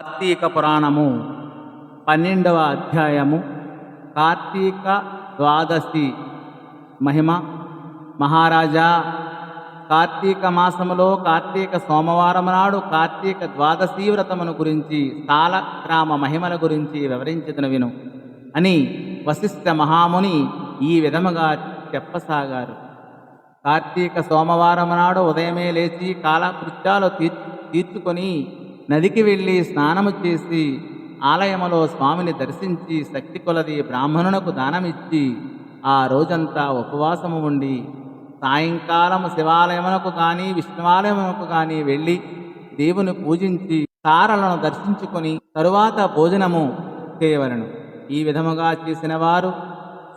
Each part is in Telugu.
కార్తీక పురాణము పన్నెండవ అధ్యాయము కార్తీక ద్వాదశి మహిమ. మహారాజా కార్తీక మాసములో కార్తీక సోమవారం నాడు కార్తీక ద్వాదశి వ్రతమును గురించి సాలగ్రామ మహిమల గురించి వివరించదను విను అని వశిష్ఠ మహాముని ఈ విధముగా చెప్పసాగారు. కార్తీక సోమవారం నాడు ఉదయమే లేచి కాలకృత్యాలు తీర్ తీర్చుకొని నదికి వెళ్ళి స్నానము చేసి ఆలయములో స్వామిని దర్శించి శక్తి కొలది బ్రాహ్మణునకు దానమిచ్చి ఆ రోజంతా ఉపవాసము ఉండి సాయంకాలము శివాలయమునకు కానీ విష్ణువాలయమునకు కానీ వెళ్ళి దేవుని పూజించి తారలను దర్శించుకొని తరువాత భోజనము చేయవలను. ఈ విధముగా చేసిన వారు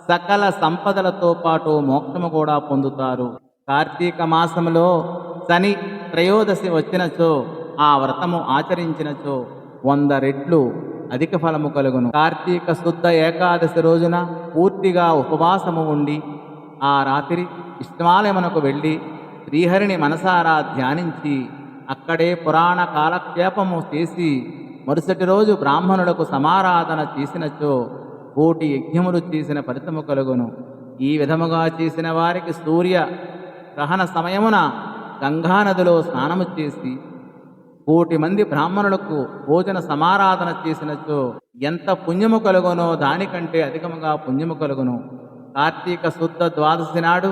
సకల సంపదలతో పాటు మోక్షము కూడా పొందుతారు. కార్తీక మాసంలో శని త్రయోదశి వచ్చినచో ఆ వ్రతము ఆచరించినచో వంద రెట్లు అధిక ఫలము కలుగును. కార్తీక శుద్ధ ఏకాదశి రోజున పూర్తిగా ఉపవాసము ఉండి ఆ రాత్రి ఇష్టమాలయమునకు వెళ్ళి శ్రీహరిని మనసారా ధ్యానించి అక్కడే పురాణ కాలక్షేపము చేసి మరుసటి రోజు బ్రాహ్మణులకు సమారాధన చేసినచో కోటి యజ్ఞములు చేసిన ఫలితము కలుగును. ఈ విధముగా చేసిన వారికి సూర్య గ్రహణ సమయమున గంగానదిలో స్నానము చేసి కోటి మంది బ్రాహ్మణులకు భోజన సమారాధన చేసినచో ఎంత పుణ్యము కలుగునో దానికంటే అధికముగా పుణ్యము కలుగును. కార్తీక శుద్ధ ద్వాదశి నాడు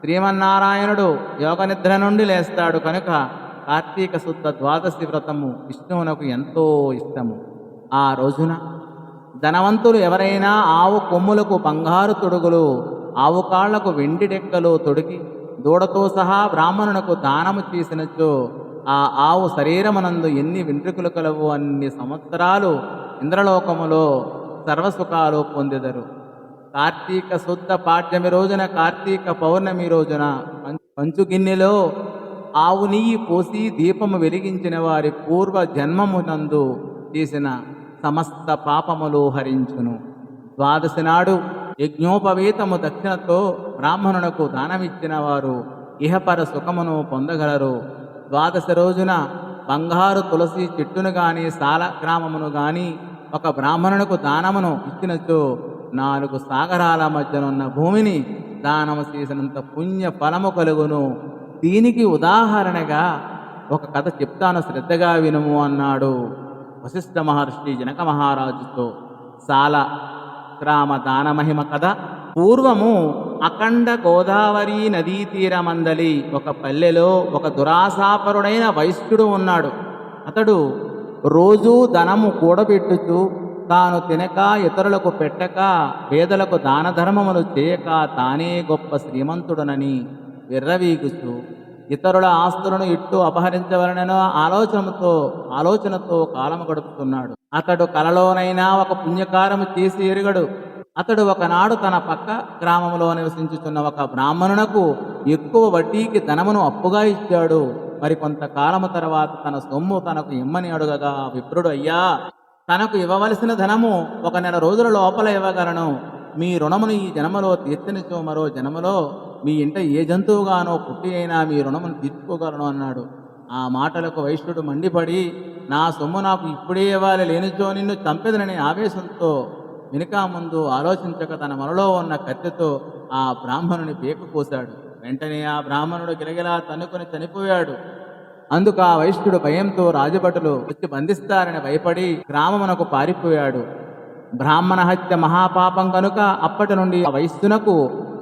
శ్రీమన్నారాయణుడు యోగ నిద్ర నుండి లేస్తాడు కనుక కార్తీక శుద్ధ ద్వాదశి వ్రతము విష్ణువునకు ఎంతో ఇష్టము. ఆ రోజున ధనవంతులు ఎవరైనా ఆవు కొమ్ములకు బంగారు తొడుగులు ఆవు కాళ్ళకు వెండి డెక్కలు తొడిగి దూడతో సహా బ్రాహ్మణునకు దానము చేసినచో ఆ ఆవు శరీరమునందు ఎన్ని వెంట్రుకలు కలవు అన్ని సంవత్సరాలు ఇంద్రలోకములో సర్వసుఖాలు పొందెదరు. కార్తీక శుద్ధ పాఠ్యమి రోజున కార్తీక పౌర్ణమి రోజున పంచు గిన్నెలో ఆవు నెయ్యి పోసి దీపము వెలిగించిన వారి పూర్వ జన్మమునందు చేసిన సమస్త పాపములు హరించును. ద్వాదశి నాడు యజ్ఞోపవేతము దక్షిణతో బ్రాహ్మణునకు దానమిచ్చిన వారు ఇహపర సుఖమును పొందగలరు. ద్వాదశ రోజున బంగారు తులసి చెట్టును గాని సాల గ్రామమును గాని ఒక బ్రాహ్మణునకు దానమును ఇచ్చినచో నాలుగు సాగరాల మధ్యనున్న భూమిని దానము చేసినంత పుణ్య ఫలము కలుగును. దీనికి ఉదాహరణగా ఒక కథ చెప్తాను శ్రద్ధగా వినుము అన్నాడు వశిష్ఠ మహర్షి జనక మహారాజుతో. సాల గ్రామ దానమహిమ కథ. పూర్వము అఖండ గోదావరి నదీ తీరమందలి ఒక పల్లెలో ఒక దురాశాపరుడైన వైశ్యుడు ఉన్నాడు. అతడు రోజూ ధనము కూడబెట్టుచు తాను తినక ఇతరులకు పెట్టక పేదలకు దాన ధర్మములు చేయక తానే గొప్ప శ్రీమంతుడనని విర్రవీగుచు ఇతరుల ఆస్తులను ఇట్టు అపహరించవలననో ఆలోచనతో ఆలోచనతో కాలము గడుపుతున్నాడు. అతడు కలలోనైనా ఒక పుణ్యకారము చేసి ఎరుగడు. అతడు ఒకనాడు తన పక్క గ్రామంలో నివసించుతున్న ఒక బ్రాహ్మణునకు ఎక్కువ వడ్డీకి ధనమును అప్పుగా ఇచ్చాడు. మరి కొంతకాలము తర్వాత తన సొమ్ము తనకు ఇమ్మని అడుగగా విప్రుడు అయ్యా తనకు ఇవ్వవలసిన ధనము ఒక నెల రోజుల లోపల ఇవ్వగలను. మీ రుణమును ఈ జన్మలో తీర్చనిచో మరో జన్మలో మీ ఇంట ఏ జంతువుగానో పుట్టి అయినా మీ రుణమును తీర్చుకోగలను అన్నాడు. ఆ మాటలకు వైశ్యుడు మండిపడి నా సొమ్ము నాకు ఇప్పుడే ఇవ్వాలి లేనిచో నిన్ను చంపెదనని ఆవేశంతో వెనుక ముందు ఆలోచించక తన మనలో ఉన్న కత్తితో ఆ బ్రాహ్మణుని పీక కోశాడు. వెంటనే ఆ బ్రాహ్మణుడు గిలగిలా తన్నుకొని చనిపోయాడు. అందుకు ఆ వైశ్యుడు భయంతో రాజభటులు వచ్చి బంధిస్తారని భయపడి గ్రామమునకు పారిపోయాడు. బ్రాహ్మణ హత్య మహాపాపం కనుక అప్పటి నుండి ఆ వైశ్యునకు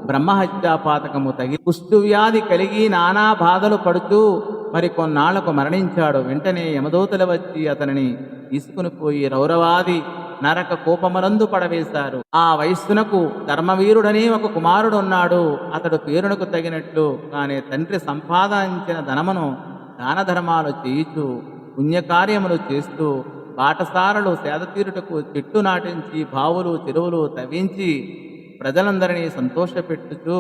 బ్రహ్మహత్యా పాతకము తగి కుష్టు వ్యాధి కలిగి నానా బాధలు పడుతూ మరి కొన్నాళ్ళకు మరణించాడు. వెంటనే యమదూతలు వచ్చి అతనిని తీసుకుని పోయి రౌరవాది నరక కోపమునందు పడవేశారు. ఆ వయస్సునకు ధర్మవీరుడని ఒక కుమారుడు ఉన్నాడు అతడు పేరునకు తగినట్లు కానీ తండ్రి సంపాదించిన ధనమును దాన ధర్మాలు చేయుచు పుణ్యకార్యములు చేస్తూ బాటసారలు సేదతీరుటకు చెట్టు నాటించి బావులు చెరువులు తవ్వించి ప్రజలందరినీ సంతోషపెట్టుచు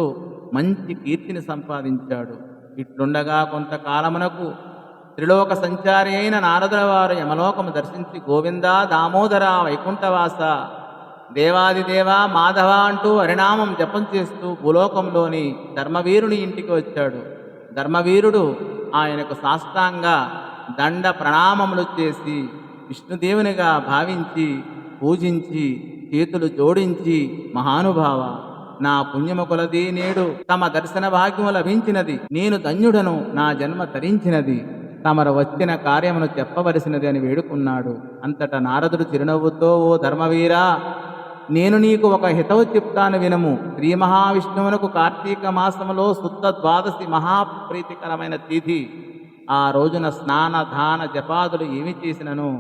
మంచి కీర్తిని సంపాదించాడు. ఇట్లుండగా కొంతకాలమునకు త్రిలోక సంచారి అయిన నారదుల వారు యమలోకము దర్శించి గోవింద దామోదర వైకుంఠవాస దేవాదిదేవ మాధవ అంటూ హరినామం జపం చేస్తూ భూలోకంలోని ధర్మవీరుని ఇంటికి వచ్చాడు. ధర్మవీరుడు ఆయనకు సాష్టాంగ దండ ప్రణామములు చేసి విష్ణుదేవునిగా భావించి పూజించి చేతులు జోడించి మహానుభావ నా పుణ్యము కొలది నేడు తమ దర్శన భాగ్యము లభించినది. నేను ధన్యుడను నా జన్మ తరించినది. తమరు వచ్చిన కార్యమును చెప్పవలసినది అని వేడుకున్నాడు. అంతట నారదుడు చిరునవ్వుతో ఓ ధర్మవీరా నేను నీకు ఒక హితవు చెప్తాను వినము. శ్రీ మహావిష్ణువునకు కార్తీక మాసములో శుద్ధ ద్వాదశి మహాప్రీతికరమైన తిథి. ఆ రోజున స్నాన దాన జపాదులు ఏమి చేసినను?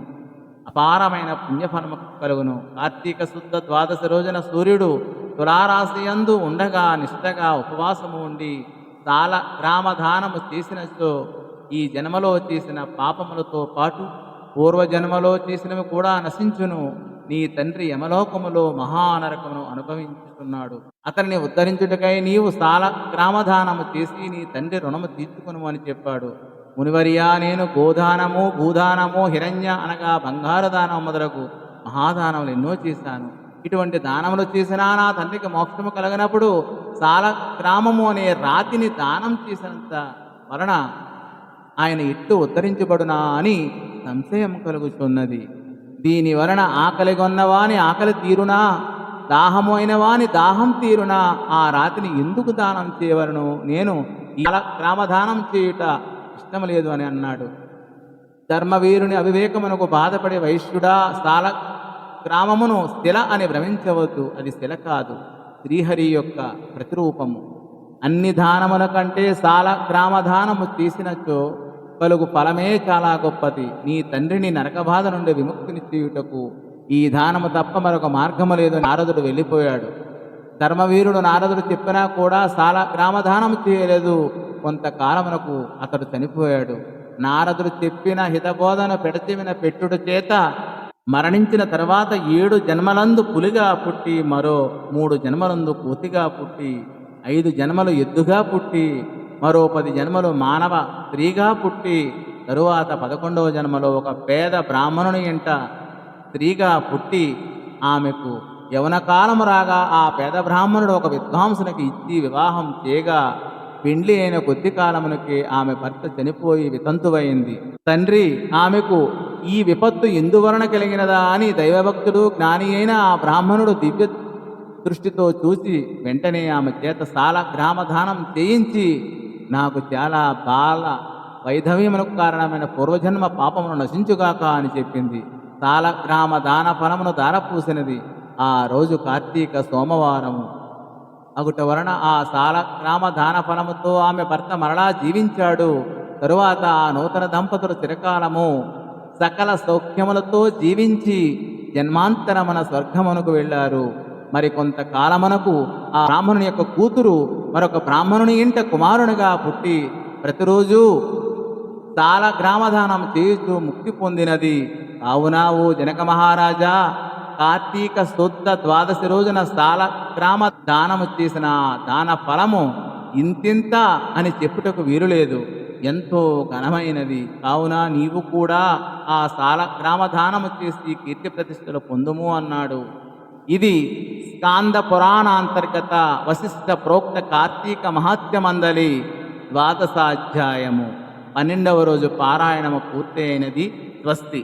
అపారమైన పుణ్యఫలము కలుగును. కార్తీక శుద్ధ ద్వాదశి రోజున సూర్యుడు తులారాశియందు ఉండగా నిష్టగా ఉపవాసము ఉండి చాలా గ్రామదానము చేసినచో ఈ జన్మలో చేసిన పాపములతో పాటు పూర్వజన్మలో చేసినవి కూడా నశించును. నీ తండ్రి యమలోకములో మహానరకమును అనుభవించుతున్నాడు అతన్ని ఉద్ధరించుటకై నీవు సాల గ్రామదానము చేసి నీ తండ్రి రుణము తీర్చుకును అని చెప్పాడు. మునివరియా నేను గోదానము భూదానము హిరణ్య అనగా బంగారు దానం మొదలగు మహాదానములు ఎన్నో చేశాను. ఇటువంటి దానములు చేసినా నా తండ్రికి మోక్షము కలగనప్పుడు సాల గ్రామము అనే రాతిని దానం చేసినంత వలన ఆయన ఇట్టు ఉద్ధరించబడునా అని సంశయం కలుగుతున్నది దీని వలన ఆకలి కొన్నవాని ఆకలి తీరునా? దాహము వాని దాహం తీరునా? ఆ రాతిని ఎందుకు దానం చేయవలను? నేను ఇలా గ్రామదానం చేయుట ఇష్టం లేదు అని అన్నాడు. ధర్మవీరుని అవివేకమునకు బాధపడే వైశ్యుడా స్థాల గ్రామమును శిల అని భ్రమించవద్దు. అది శిల కాదు. శ్రీహరి యొక్క ప్రతిరూపము. అన్ని దానముల కంటే సాల గ్రామదానము తీసినచో కలుగు ఫలమే చాలా గొప్పది. నీ తండ్రిని నరకబాధ నుండి విముక్తిని చేయుటకు ఈ దానము తప్ప మరొక మార్గము లేదు. నారదుడు వెళ్ళిపోయాడు. ధర్మవీరుడు నారదుడు చెప్పినా కూడా చాలా గ్రామదానం చేయలేదు. కొంతకాలమునకు అతడు చనిపోయాడు. నారదుడు చెప్పిన హితబోధన పెడచెవిన పెట్టుడు చేత మరణించిన తర్వాత ఏడు జన్మలందు పులిగా పుట్టి మరో మూడు జన్మలందు కోతిగా పుట్టి ఐదు జన్మలు ఎద్దుగా పుట్టి మరో పది జన్మలు మానవ స్త్రీగా పుట్టి తరువాత పదకొండవ జన్మలో ఒక పేద బ్రాహ్మణుని ఇంట స్త్రీగా పుట్టి ఆమెకు యవన కాలము రాగా ఆ పేద బ్రాహ్మణుడు ఒక విద్వాంసునికి ఇచ్చి వివాహం చేయగా పెండ్లి అయిన కొద్ది కాలమునకి ఆమె భర్త చనిపోయి వితంతువైంది. తండ్రి ఆమెకు ఈ విపత్తు ఎందువలన కలిగినదా? అని దైవభక్తుడు జ్ఞాని అయిన ఆ బ్రాహ్మణుడు దివ్య దృష్టితో చూసి వెంటనే ఆమె చేత సాల గ్రామదానం చేయించి నాకు చాలా బాల వైధవ్యమునకు కారణమైన పూర్వజన్మ పాపమును నశించుగాక అని చెప్పింది. తాల గ్రామ దాన ఫలమును దారపూసినది ఆ రోజు కార్తీక సోమవారము. అగుట వలన ఆ సాల గ్రామ దాన ఫలముతో ఆమె భర్త మరలా జీవించాడు. తరువాత ఆ నూతన దంపతులు చిరకాలము సకల సౌఖ్యములతో జీవించి జన్మాంతరమున స్వర్గమునకు వెళ్ళారు. మరి కొంతకాలమునకు ఆ బ్రాహ్మణుని యొక్క కూతురు మరొక బ్రాహ్మణుని ఇంట కుమారునిగా పుట్టి ప్రతిరోజు చాలా గ్రామదానం చేయుచు ముక్తి పొందినది. కావున ఓ జనక మహారాజా కార్తీక శుద్ధ ద్వాదశి రోజున స్థాల గ్రామ దానము చేసిన దాన ఫలము ఇంతింత అని చెప్పుటకు వీరులేదు ఎంతో ఘనమైనది. కావున నీవు కూడా ఆ స్థాల గ్రామ దానము చేసి కీర్తి ప్రతిష్టలు పొందుము అన్నాడు. ఇది స్కాంద పురాణాంతర్గత వశిష్ఠ ప్రోక్త కార్తీక మహాత్యమందలి ద్వాదశాధ్యాయము పన్నెండవ రోజు పారాయణము పూర్తయినది స్వస్తి